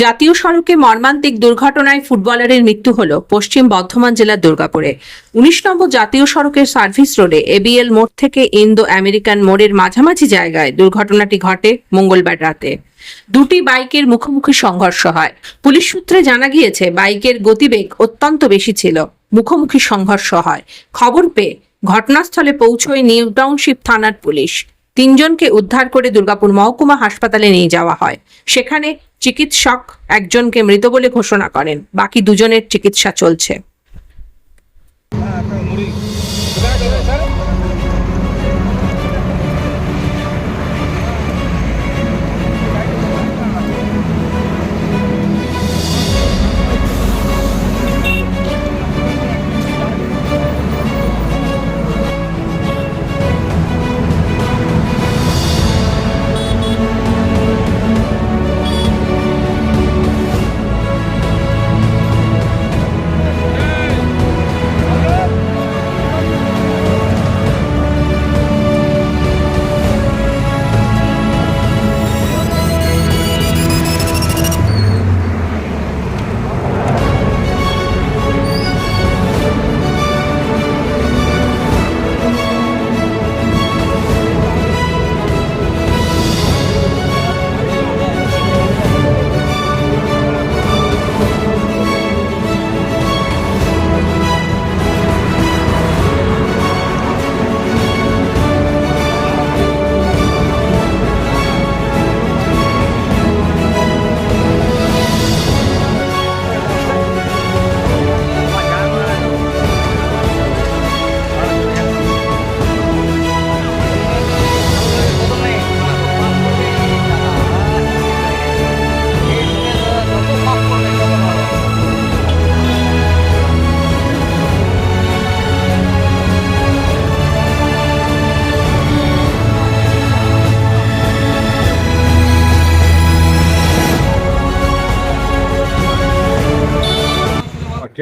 জাতীয় সড়কে মর্মান্তিক দুর্ঘটনায় ফুটবলারের মৃত্যু হল পশ্চিম বর্ধমান জেলার দুর্গাপুরে। উনিশ নম্বর জাতীয় সড়কের সার্ভিস রোডে এবিএল মোড় থেকে ইন্দো আমেরিকান মোড়ের মাঝামাঝি জায়গায় দুর্ঘটনাটি ঘটে মঙ্গলবার রাতে। দুটি বাইকের মুখোমুখি সংঘর্ষ হয়। পুলিশ সূত্রে জানা গিয়েছে, বাইকের গতিবেগ অত্যন্ত বেশি ছিল। মুখোমুখি সংঘর্ষ হয়। খবর পেয়ে ঘটনাস্থলে পৌঁছয় নিউ টাউনশিপ থানার পুলিশ। তিনজনকে উদ্ধার করে দুর্গাপুর মহকুমা হাসপাতালে নিয়ে যাওয়া হয়। সেখানে চিকিৎসক একজনকে মৃত বলে ঘোষণা করেন। বাকি দুজনের চিকিৎসা চলছে।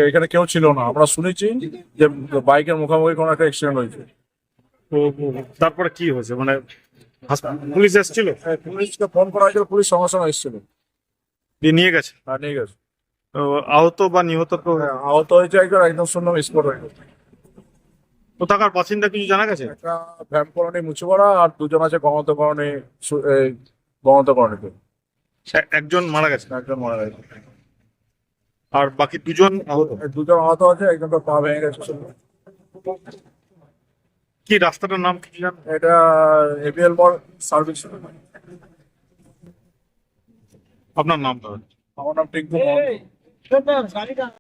এখানে কেউ ছিল না। আমরা শুনেছি যে বাইকের মুখোমুখি কোনো একটা অ্যাক্সিডেন্ট হয়েছে। তো তারপরে কি হয়েছে? মানে পুলিশ এসেছিল? হ্যাঁ, পুলিশকে ফোন করা হয়েছিল পুলিশ সঙ্গে সঙ্গে এসেছিল। দিয়ে নিয়ে গেছে? আর নিয়ে গেছে। আহত বা নিহত তো হ্যাঁ, আহত হয়েছে একজন একদম শুনলাম স্পট হয়ে গেছে। কোথাকার বাসিন্দা কিছু জানা গেছে? একটা ভ্যাম কলোনি মুচুপাড়া আর দুজন আছে গণত কলোনি গণত কলোনিতে। একজন মারা গেছে? একজন মারা গেছে। আর বাকি দুজন দুজন আহত আছে একজন তো পা ভেঙে গেছে। কি রাস্তাটার নাম কি জান এটা এবিএল মোড় সার্ভিস। আপনার নাম তো আমার নাম টিঙ্কু